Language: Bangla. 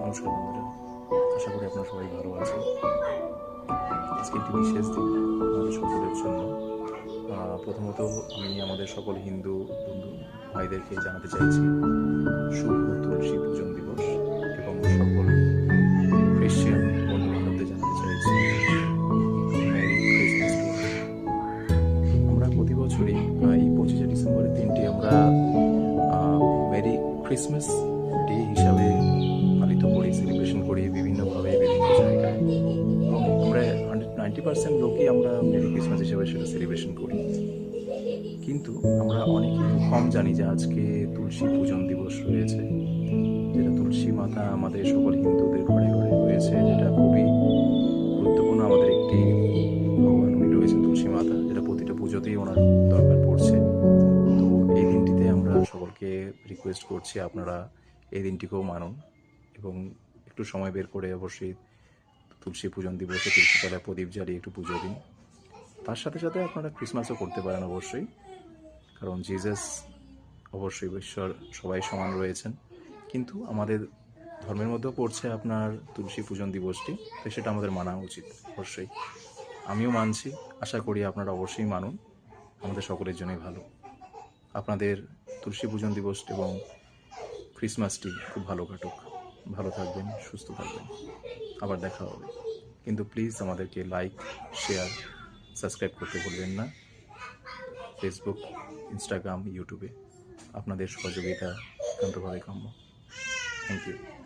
নমস্কার বন্ধুরা, আশা করি আপনারা সবাই ভালো আছেন। আজকে একটি বিশেষ দিন, আমাদের সকলের জন্য। প্রথমত আমি আমাদের সকল হিন্দু বন্ধু ভাইদেরকে জানাতে চাইছি, শুভ তুলসী ক্রিসমাস ডে হিসাবে পালিত করি সেলিব্রেশন করি বিভিন্নভাবে বিভিন্ন জায়গায়। এবং আমরা নাইনটি পার্সেন্ট লোকই আমরা মেরি ক্রিসমাস হিসেবে সেটা সেলিব্রেশন করি। কিন্তু আমরা অনেকেই কম জানি যে আজকে তুলসী পূজন দিবস রয়েছে, যেটা তুলসী মাতা আমাদের সকল হিন্দুদের ঘরে ঘরে রয়েছে, যেটা খুবই গুরুত্বপূর্ণ আমাদের একটি ভগবান উনি রয়েছেন তুলসী মাতা, যেটা প্রতিটা পুজোতেই ওনার দরকার। সকলকে রিকোয়েস্ট করছি আপনারা এই দিনটিকেও মানুন এবং একটু সময় বের করে অবশ্যই তুলসী পূজন দিবসে তুলসী তলায় প্রদীপ জ্বালিয়ে একটু পুজো দিন। তার সাথে সাথে আপনারা ক্রিসমাসও করতে পারেন অবশ্যই, কারণ জিজাস অবশ্যই ঈশ্বর সবাই সমান রয়েছেন। কিন্তু আমাদের ধর্মের মধ্যেও পড়ছে আপনার তুলসী পূজন দিবসটি তো সেটা আমাদের মানা উচিত অবশ্যই। আমিও মানছি, আশা করি আপনারা অবশ্যই মানুন, আমাদের সকলের জন্যই ভালো। আপনাদের তুলসী পূজন দিবস এবং ক্রিসমাসটি খুব ভালো কাটুক। ভালো থাকবেন, সুস্থ থাকবেন। আবার দেখা হবে। কিন্তু প্লিজ আমাদেরকে লাইক শেয়ার সাবস্ক্রাইব করতে ভুলবেন না। ফেসবুক ইনস্টাগ্রাম ইউটিউবে আপনাদের সহযোগিতা একান্তভাবে কাম্য। Thank you